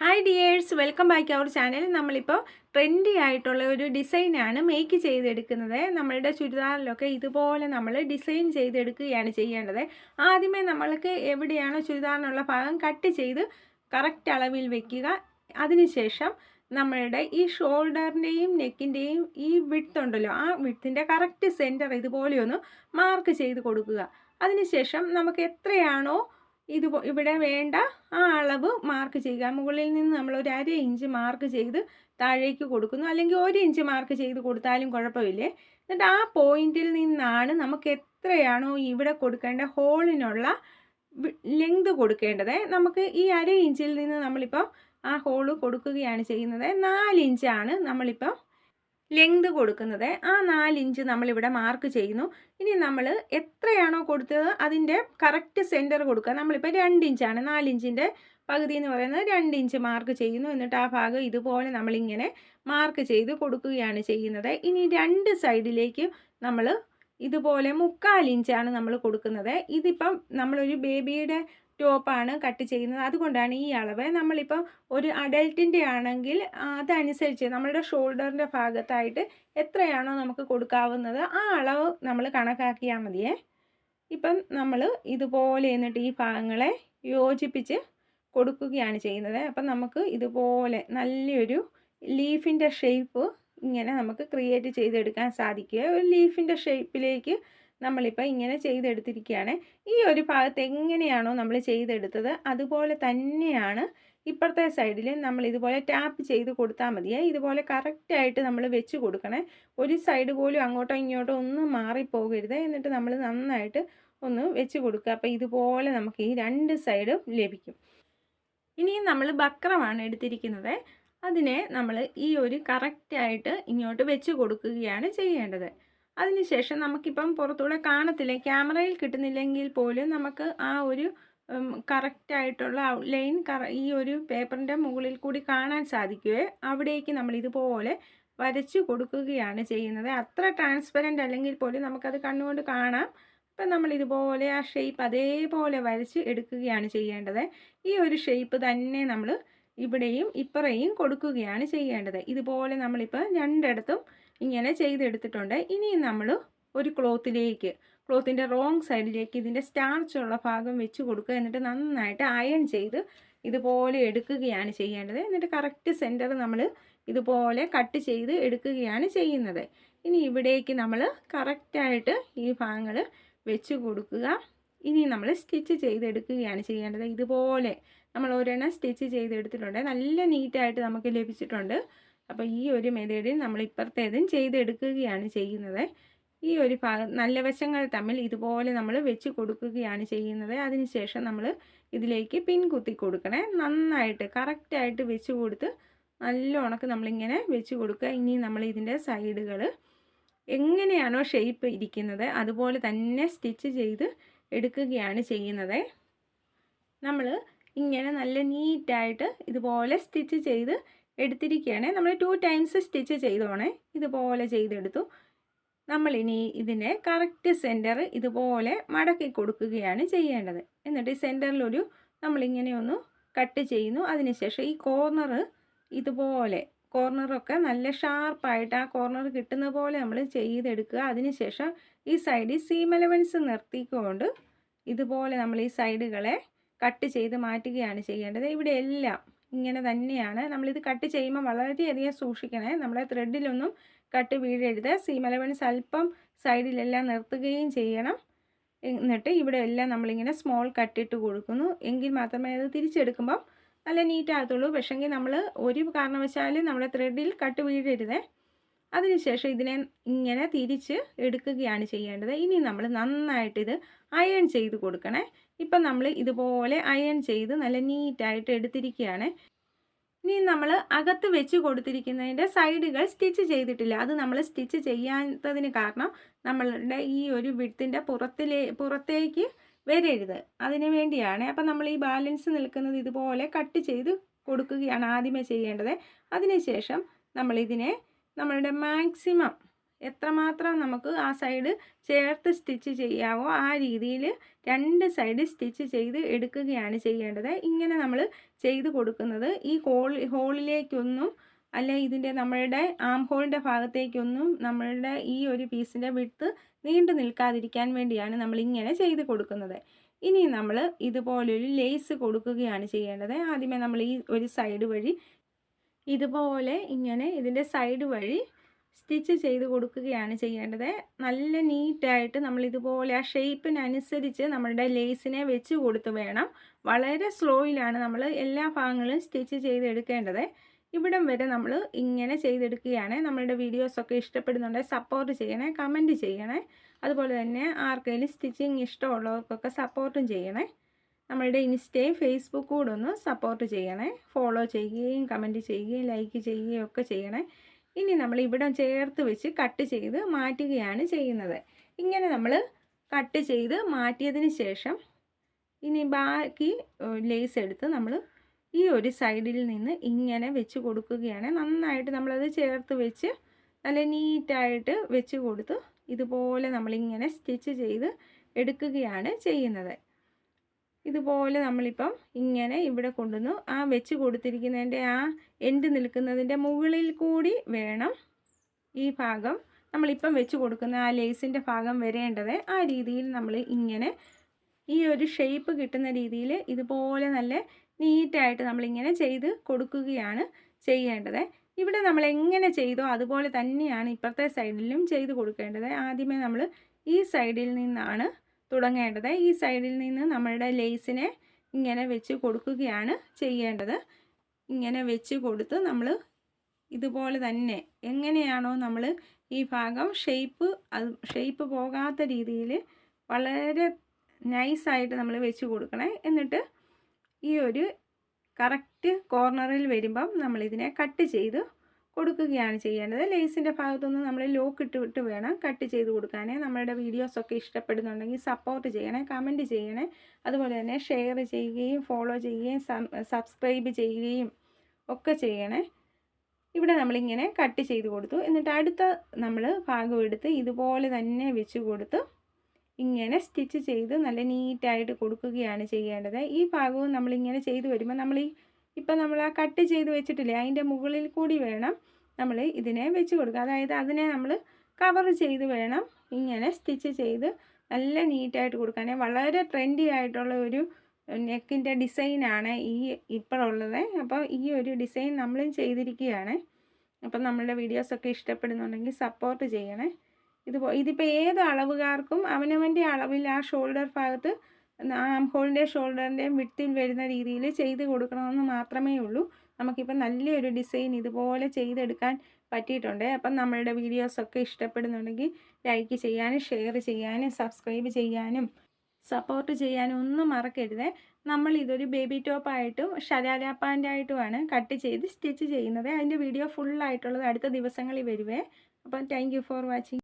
Hi dears welcome back our channel നമ്മളിപ്പോൾ trendy ആയിട്ടുള്ള ഒരു ഡിസൈനാണ് മേക്ക് ചെയ്തെടുക്കുന്നത്. നമ്മളുടെ ചുരിദാറിലൊക്കെ ഇതുപോലെ നമ്മൾ ഡിസൈൻ ചെയ്തെടുക്കുകയാണ് ചെയ്യേണ്ടത്. ആദ്യമേ നമ്മൾക്ക് എവിടെയാണോ ചുരിദാറിനുള്ള ഭാഗം കട്ട് ചെയ്ത് കറക്റ്റ് അളവിൽ വെക്കുക. അതിനുശേഷം നമ്മളുടെ ഈ ഷോൾഡറിന്റെയും നെക്കിന്റെയും ഈ വിഡ്ത്ത് ഉണ്ടല്ലോ ആ വിഡ്ത്തിന്റെ കറക്റ്റ് സെന്റർ ഇതുപോലെയൊന്ന് മാർക്ക് ചെയ്ത് കൊടുക്കുക. അതിനുശേഷം നമുക്ക് എത്രയാണോ ഇത് ഇവിടെ വേണ്ട ആ അളവ് മാർക്ക് ചെയ്യുക. മുകളിൽ നിന്ന് നമ്മൾ ഒരു അര ഇഞ്ച് മാർക്ക് ചെയ്ത് താഴേക്ക് കൊടുക്കുന്നു. അല്ലെങ്കിൽ ഒരു ഇഞ്ച് മാർക്ക് ചെയ്ത് കൊടുത്താലും കുഴപ്പമില്ലേ? എന്നിട്ട് ആ പോയിന്റിൽ നിന്നാണ് നമുക്ക് എത്രയാണോ ഇവിടെ കൊടുക്കേണ്ട ഹോളിനുള്ള ലെങ്ത് കൊടുക്കേണ്ടത്. നമുക്ക് ഈ അര ഇഞ്ചിൽ നിന്ന് നമ്മളിപ്പോൾ ആ ഹോൾ കൊടുക്കുകയാണ് ചെയ്യുന്നത്. നാല് ഇഞ്ചാണ് നമ്മളിപ്പോൾ ലെങ്ത് കൊടുക്കുന്നത്. ആ നാലിഞ്ച് നമ്മളിവിടെ മാർക്ക് ചെയ്യുന്നു. ഇനി നമ്മൾ എത്രയാണോ കൊടുത്തത് അതിന്റെ കറക്റ്റ് സെന്റർ കൊടുക്കുക. നമ്മളിപ്പോൾ രണ്ട് ഇഞ്ചാണ് നാലിഞ്ചിന്റെ പകുതി എന്ന് പറയുന്നത് രണ്ട് ഇഞ്ച് മാർക്ക് ചെയ്യുന്നു. എന്നിട്ട് ആ ഭാഗം ഇതുപോലെ നമ്മളിങ്ങനെ മാർക്ക് ചെയ്ത് കൊടുക്കുകയാണ് ചെയ്യുന്നത്. ഇനി രണ്ട് സൈഡിലേക്ക് നമ്മൾ ഇതുപോലെ മുക്കാൽ ഇഞ്ചാണ് നമ്മൾ കൊടുക്കുന്നത്. ഇതിപ്പം നമ്മളൊരു ബേബിയുടെ ടോപ്പാണ് കട്ട് ചെയ്യുന്നത്. അതുകൊണ്ടാണ് ഈ അളവ്. നമ്മളിപ്പോൾ ഒരു അഡൽട്ടിന്റെ ആണെങ്കിൽ അതനുസരിച്ച് നമ്മളുടെ ഷോൾഡറിന്റെ ഭാഗത്തായിട്ട് എത്രയാണോ നമുക്ക് കൊടുക്കാവുന്നത് ആ അളവ് നമ്മൾ കണക്കാക്കിയാൽ മതിയേ. ഇപ്പം നമ്മൾ ഇതുപോലെ എന്നിട്ട് ഈ ഭാഗങ്ങളെ യോജിപ്പിച്ച് കൊടുക്കുകയാണ് ചെയ്യുന്നത്. അപ്പം നമുക്ക് ഇതുപോലെ നല്ലൊരു ലീഫിന്റെ ഷേപ്പ് ഇങ്ങനെ നമുക്ക് ക്രിയേറ്റ് ചെയ്തെടുക്കാൻ സാധിക്കുക. ഒരു ലീഫിന്റെ ഷേപ്പിലേക്ക് നമ്മളിപ്പോൾ ഇങ്ങനെ ചെയ്തെടുത്തിരിക്കുകയാണ് ഈ ഒരു ഭാഗത്ത് എങ്ങനെയാണോ നമ്മൾ ചെയ്തെടുത്തത് അതുപോലെ തന്നെയാണ് ഇപ്പുറത്തെ സൈഡിൽ നമ്മൾ ഇതുപോലെ ടാപ്പ് ചെയ്ത് കൊടുത്താൽ മതിയേ ഇതുപോലെ കറക്റ്റായിട്ട് നമ്മൾ വെച്ച് കൊടുക്കണേ. ഒരു സൈഡ് പോലും അങ്ങോട്ടോ ഇങ്ങോട്ടോ ഒന്നും മാറിപ്പോകരുത്. എന്നിട്ട് നമ്മൾ നന്നായിട്ട് ഒന്ന് വെച്ച് കൊടുക്കുക. അപ്പോൾ ഇതുപോലെ നമുക്ക് ഈ രണ്ട് സൈഡും ലഭിക്കും. ഇനിയും നമ്മൾ ബക്രമാണ് എടുത്തിരിക്കുന്നത്. അതിനെ നമ്മൾ ഈ ഒരു കറക്റ്റായിട്ട് ഇങ്ങോട്ട് വെച്ച് കൊടുക്കുകയാണ് ചെയ്യേണ്ടത്. അതിനുശേഷം നമുക്കിപ്പം പുറത്തൂടെ കാണത്തില്ല? ക്യാമറയിൽ കിട്ടുന്നില്ലെങ്കിൽ പോലും നമുക്ക് ആ ഒരു കറക്റ്റായിട്ടുള്ള ലൈൻ കറ ഈ ഒരു പേപ്പറിന്റെ മുകളിൽ കൂടി കാണാൻ സാധിക്കുകയോ അവിടേക്ക് നമ്മൾ ഇതുപോലെ വരച്ചു കൊടുക്കുകയാണ് ചെയ്യുന്നത്. അത്ര ട്രാൻസ്പെറന്റ് അല്ലെങ്കിൽ പോലും നമുക്കത് കണ്ണുകൊണ്ട് കാണാം. അപ്പം നമ്മൾ ഇതുപോലെ ആ ഷേപ്പ് അതേപോലെ വരച്ച് എടുക്കുകയാണ് ചെയ്യേണ്ടത്. ഈ ഒരു ഷേപ്പ് തന്നെ നമ്മൾ ഇവിടെയും ഇപ്പുറയും കൊടുക്കുകയാണ് ചെയ്യേണ്ടത്. ഇതുപോലെ നമ്മളിപ്പോൾ രണ്ടിടത്തും ഇങ്ങനെ ചെയ്തെടുത്തിട്ടുണ്ട്. ഇനി നമ്മൾ ഒരു ക്ലോത്തിലേക്ക് ക്ലോത്തിന്റെ റോങ് സൈഡിലേക്ക് ഇതിന്റെ സ്റ്റാർച്ചുള്ള ഭാഗം വെച്ച് കൊടുക്കുക. എന്നിട്ട് നന്നായിട്ട് അയൺ ചെയ്ത് ഇതുപോലെ എടുക്കുകയാണ് ചെയ്യേണ്ടത്. എന്നിട്ട് കറക്റ്റ് സെന്റർ നമ്മൾ ഇതുപോലെ കട്ട് ചെയ്ത് എടുക്കുകയാണ് ചെയ്യുന്നത്. ഇനി ഇവിടേക്ക് നമ്മൾ കറക്റ്റായിട്ട് ഈ ഭാഗങ്ങൾ വെച്ച് കൊടുക്കുക. ഇനി നമ്മൾ സ്റ്റിച്ച് ചെയ്തെടുക്കുകയാണ് ചെയ്യേണ്ടത്. ഇതുപോലെ നമ്മൾ ഒരെണ്ണം സ്റ്റിച്ച് ചെയ്തെടുത്തിട്ടുണ്ട്. നല്ല നീറ്റായിട്ട് നമുക്ക് ലഭിച്ചിട്ടുണ്ട്. അപ്പോൾ ഈ ഒരു മെതേഡിൽ നമ്മൾ ഇപ്പുറത്തേതും ചെയ്തെടുക്കുകയാണ് ചെയ്യുന്നത്. ഈ ഒരു ഭാഗം നല്ല വശങ്ങൾ തമ്മിൽ ഇതുപോലെ നമ്മൾ വെച്ച് കൊടുക്കുകയാണ് ചെയ്യുന്നത്. അതിനുശേഷം നമ്മൾ ഇതിലേക്ക് പിൻ കുത്തി കൊടുക്കണേ. നന്നായിട്ട് കറക്റ്റായിട്ട് വെച്ച് കൊടുത്ത് നല്ല ഉണക്ക് നമ്മളിങ്ങനെ വെച്ച് കൊടുക്കുക. ഇനി നമ്മൾ ഇതിന്റെ സൈഡുകൾ എങ്ങനെയാണോ ഷേപ്പ് ഇരിക്കുന്നത് അതുപോലെ തന്നെ സ്റ്റിച്ച് ചെയ്ത് എടുക്കുകയാണ് ചെയ്യുന്നത്. നമ്മൾ ഇങ്ങനെ നല്ല നീറ്റായിട്ട് ഇതുപോലെ സ്റ്റിച്ച് ചെയ്ത് എടുത്തിരിക്കുകയാണ്. നമ്മൾ ടു ടൈംസ് സ്റ്റിച്ച് ചെയ്തോണേ ഇതുപോലെ ചെയ്തെടുത്തു. നമ്മളിനി ഇതിനെ കറക്റ്റ് സെന്റർ ഇതുപോലെ മടക്കി കൊടുക്കുകയാണ് ചെയ്യേണ്ടത്. എന്നിട്ട് ഈ സെന്ററിലൊരു നമ്മളിങ്ങനെ ഒന്ന് കട്ട് ചെയ്യുന്നു. അതിനുശേഷം ഈ കോർണർ ഇതുപോലെ കോർണറൊക്കെ നല്ല ഷാർപ്പായിട്ട് ആ കോർണർ കിട്ടുന്ന പോലെ നമ്മൾ ചെയ്തെടുക്കുക. അതിനുശേഷം ഈ സൈഡിൽ സീം നിർത്തിക്കൊണ്ട് ഇതുപോലെ നമ്മൾ ഈ സൈഡുകളെ കട്ട് ചെയ്ത് മാറ്റുകയാണ് ചെയ്യേണ്ടത്. ഇവിടെ എല്ലാം ഇങ്ങനെ തന്നെയാണ്. നമ്മളിത് കട്ട് ചെയ്യുമ്പോൾ വളരെയധികം സൂക്ഷിക്കണേ. നമ്മളെ ത്രെഡിലൊന്നും കട്ട് വീഴരുത്. സീം സ്വല്പം സൈഡിലെല്ലാം നിർത്തുകയും ചെയ്യണം. എന്നിട്ട് ഇവിടെ എല്ലാം നമ്മളിങ്ങനെ സ്മോൾ കട്ടിട്ട് കൊടുക്കുന്നു. എങ്കിൽ മാത്രമേ അത് തിരിച്ചെടുക്കുമ്പം നല്ല നീറ്റാകത്തുള്ളൂ പക്ഷേങ്കിൽ നമ്മൾ ഒരു കാരണവശാലും നമ്മുടെ ത്രെഡിൽ കട്ട് വീഴരുത്. അതിനുശേഷം ഇതിനെ ഇങ്ങനെ തിരിച്ച് എടുക്കുകയാണ് ചെയ്യേണ്ടത്. ഇനി നമ്മൾ നന്നായിട്ടിത് അയൺ ചെയ്ത് കൊടുക്കണേ. ഇപ്പം നമ്മൾ ഇതുപോലെ അയൺ ചെയ്ത് നല്ല നീറ്റായിട്ട് എടുത്തിരിക്കുകയാണ് ഇനി നമ്മൾ അകത്ത് വെച്ച് കൊടുത്തിരിക്കുന്നതിന്റെ സൈഡുകൾ സ്റ്റിച്ച് ചെയ്തിട്ടില്ല. അത് നമ്മൾ സ്റ്റിച്ച് ചെയ്യാത്തതിന് കാരണം നമ്മളുടെ ഈ ഒരു വിടത്തിന്റെ പുറത്തിലേ പുറത്തേക്ക് വരരുത്. അതിന് വേണ്ടിയാണ്. അപ്പം നമ്മൾ ഈ ബാലൻസ് നിൽക്കുന്നത് ഇതുപോലെ കട്ട് ചെയ്ത് കൊടുക്കുകയാണ് ആദ്യമേ ചെയ്യേണ്ടത്. അതിനുശേഷം നമ്മളിതിനെ നമ്മളുടെ മാക്സിമം എത്രമാത്രം നമുക്ക് ആ സൈഡ് ചേർത്ത് സ്റ്റിച്ച് ചെയ്യാവോ ആ രീതിയിൽ രണ്ട് സൈഡ് സ്റ്റിച്ച് ചെയ്ത് എടുക്കുകയാണ് ചെയ്യേണ്ടത്. ഇങ്ങനെ നമ്മൾ ചെയ്ത് കൊടുക്കുന്നത്. ഈ ഹോൾ ഹോളിലേക്കൊന്നും അല്ലെ ഇതിന്റെ നമ്മളുടെ ആം ഹോളിന്റെ ഭാഗത്തേക്കൊന്നും നമ്മളുടെ ഈ ഒരു പീസിന്റെ വിട്ട് നീണ്ടു നിൽക്കാതിരിക്കാൻ വേണ്ടിയാണ് നമ്മൾ ഇങ്ങനെ ചെയ്ത് കൊടുക്കുന്നത്. ഇനി നമ്മൾ ഇതുപോലൊരു ലേസ് കൊടുക്കുകയാണ് ചെയ്യേണ്ടത്. ആദ്യമേ നമ്മൾ ഈ ഒരു സൈഡ് വഴി ഇതുപോലെ ഇങ്ങനെ ഇതിന്റെ സൈഡ് വഴി സ്റ്റിച്ച് ചെയ്ത് കൊടുക്കുകയാണ് ചെയ്യേണ്ടത്. നല്ല നീറ്റായിട്ട് നമ്മൾ ഇതുപോലെ ആ ഷേപ്പിനനുസരിച്ച് നമ്മളുടെ ലേസിനെ വെച്ച് കൊടുത്ത് വേണം. വളരെ സ്ലോയിലാണ് നമ്മൾ എല്ലാ ഭാഗങ്ങളും സ്റ്റിച്ച് ചെയ്തെടുക്കേണ്ടത്. ഇവിടം വരെ നമ്മൾ ഇങ്ങനെ ചെയ്തെടുക്കുകയാണ്. നമ്മളുടെ വീഡിയോസൊക്കെ ഇഷ്ടപ്പെടുന്നുണ്ടെങ്കിൽ സപ്പോർട്ട് ചെയ്യണേ കമന്റ് ചെയ്യണേ. അതുപോലെ തന്നെ ആർക്കെങ്കിലും സ്റ്റിച്ചിങ് ഇഷ്ടമുള്ളവർക്കൊക്കെ സപ്പോർട്ടും ചെയ്യണേ. നമ്മളുടെ ഇൻസ്റ്റയും ഫേസ്ബുക്കും കൂടെ ഒന്ന് സപ്പോർട്ട് ചെയ്യണേ. ഫോളോ ചെയ്യുകയും കമന്റ് ചെയ്യുകയും ലൈക്ക് ചെയ്യുകയും ഒക്കെ ചെയ്യണേ. ഇനി നമ്മൾ ഇവിടം ചേർത്ത് വെച്ച് കട്ട് ചെയ്ത് മാറ്റുകയാണ് ചെയ്യുന്നത്. ഇങ്ങനെ നമ്മൾ കട്ട് ചെയ്ത് മാറ്റിയതിന് ശേഷം ഇനി ബാക്കി ലേസ് എടുത്ത് നമ്മൾ ഈ ഒരു സൈഡിൽ നിന്ന് ഇങ്ങനെ വെച്ച് കൊടുക്കുകയാണ്. നന്നായിട്ട് നമ്മളത് ചേർത്ത് വെച്ച് നല്ല നീറ്റായിട്ട് വെച്ച് കൊടുത്ത് ഇതുപോലെ നമ്മളിങ്ങനെ സ്റ്റിച്ച് ചെയ്ത് എടുക്കുകയാണ് ചെയ്യുന്നത്. ഇതുപോലെ നമ്മളിപ്പം ഇങ്ങനെ ഇവിടെ കൊണ്ടുവന്നു ആ വെച്ച് കൊടുത്തിരിക്കുന്നതിന്റെ ആ എൻഡ് നിൽക്കുന്നതിന്റെ മുകളിൽ കൂടി വേണം ഈ ഭാഗം നമ്മളിപ്പം വെച്ച് കൊടുക്കുന്ന ആ ലേസിന്റെ ഭാഗം വരേണ്ടത് ആ രീതിയിൽ നമ്മൾ ഇങ്ങനെ ഈ ഒരു ഷേപ്പ് കിട്ടുന്ന രീതിയിൽ ഇതുപോലെ നല്ല നീറ്റായിട്ട് നമ്മളിങ്ങനെ ചെയ്ത് കൊടുക്കുകയാണ് ചെയ്യേണ്ടത്. ഇവിടെ നമ്മൾ എങ്ങനെ ചെയ്തോ അതുപോലെ തന്നെയാണ് ഇപ്പുറത്തെ സൈഡിലും ചെയ്ത് കൊടുക്കേണ്ടത്. ആദ്യമേ നമ്മൾ ഈ സൈഡിൽ നിന്നാണ് തുടങ്ങേണ്ടത്. ഈ സൈഡിൽ നിന്ന് നമ്മളുടെ ലേസിനെ ഇങ്ങനെ വെച്ച് കൊടുക്കുകയാണ് ചെയ്യേണ്ടത്. ഇങ്ങനെ വെച്ച് കൊടുത്ത് നമ്മൾ ഇതുപോലെ തന്നെ എങ്ങനെയാണോ നമ്മൾ ഈ ഭാഗം ഷേപ്പ് അത് ഷേപ്പ് പോകാത്ത രീതിയിൽ വളരെ നൈസായിട്ട് നമ്മൾ വെച്ച് കൊടുക്കണേ. എന്നിട്ട് ഈ ഒരു കറക്റ്റ് കോർണറിൽ വരുമ്പം നമ്മളിതിനെ കട്ട് ചെയ്ത് കൊടുക്കുകയാണ് ചെയ്യേണ്ടത്. ലേസിന്റെ ഭാഗത്തുനിന്ന് നമ്മൾ ലോക്ക് ഇട്ടിട്ട് വേണം കട്ട് ചെയ്ത് കൊടുക്കാനേ. നമ്മളുടെ വീഡിയോസൊക്കെ ഇഷ്ടപ്പെടുന്നുണ്ടെങ്കിൽ സപ്പോർട്ട് ചെയ്യണേ കമന്റ് ചെയ്യണേ. അതുപോലെ തന്നെ ഷെയർ ചെയ്യുകയും ഫോളോ ചെയ്യുകയും സബ്സ്ക്രൈബ് ചെയ്യുകയും ഒക്കെ ചെയ്യണേ. ഇവിടെ നമ്മളിങ്ങനെ കട്ട് ചെയ്ത് കൊടുത്തു. എന്നിട്ട് അടുത്ത നമ്മൾ ഭാഗം എടുത്ത് ഇതുപോലെ തന്നെ വെച്ച് കൊടുത്ത് ഇങ്ങനെ സ്റ്റിച്ച് ചെയ്ത് നല്ല നീറ്റായിട്ട് കൊടുക്കുകയാണ് ചെയ്യേണ്ടത്. ഈ ഭാഗവും നമ്മളിങ്ങനെ ചെയ്ത് വരുമ്പോൾ നമ്മൾ ഈ ഇപ്പം നമ്മൾ ആ കട്ട് ചെയ്ത് വെച്ചിട്ടില്ലേ അതിന്റെ മുകളിൽ കൂടി വേണം നമ്മൾ ഇതിനെ വെച്ച് കൊടുക്കുക. അതായത് അതിനെ നമ്മൾ കവർ ചെയ്ത് വേണം ഇങ്ങനെ സ്റ്റിച്ച് ചെയ്ത് നല്ല നീറ്റായിട്ട് കൊടുക്കാൻ വളരെ ട്രെൻഡി ആയിട്ടുള്ള ഒരു നെക്കിന്റെ ഡിസൈനാണ് ഈ ഇപ്പോഴുള്ളത്. അപ്പോൾ ഈ ഒരു ഡിസൈൻ നമ്മളും ചെയ്തിരിക്കുകയാണ്. അപ്പം നമ്മളുടെ വീഡിയോസൊക്കെ ഇഷ്ടപ്പെടുന്നുണ്ടെങ്കിൽ സപ്പോർട്ട് ചെയ്യണേ. ഇത് ഇതിപ്പോൾ ഏത് അളവുകാർക്കും അവനവന്റെ അളവിൽ ആ ഷോൾഡർ ഭാഗത്ത് ആം ഹോളിന്റെ ഷോൾഡറിന്റെയും വിട്ടിൽ വരുന്ന രീതിയിൽ ചെയ്ത് കൊടുക്കണമെന്ന് മാത്രമേ ഉള്ളൂ. നമുക്കിപ്പോൾ നല്ലൊരു ഡിസൈൻ ഇതുപോലെ ചെയ്തെടുക്കാൻ പറ്റിയിട്ടുണ്ട്. അപ്പം നമ്മളുടെ വീഡിയോസൊക്കെ ഇഷ്ടപ്പെടുന്നുണ്ടെങ്കിൽ ലൈക്ക് ചെയ്യാനും ഷെയർ ചെയ്യാനും സബ്സ്ക്രൈബ് ചെയ്യാനും സപ്പോർട്ട് ചെയ്യാനും ഒന്നും മറക്കരുത്. നമ്മൾ ഇതൊരു ബേബി ടോപ്പായിട്ടും ഷരാര പാന്റായിട്ടുമാണ് കട്ട് ചെയ്ത് സ്റ്റിച്ച് ചെയ്യുന്നത്. അതിന്റെ വീഡിയോ ഫുള്ളായിട്ടുള്ളത് അടുത്ത ദിവസങ്ങളിൽ വരുവേ. അപ്പം താങ്ക് ഫോർ വാച്ചിങ്.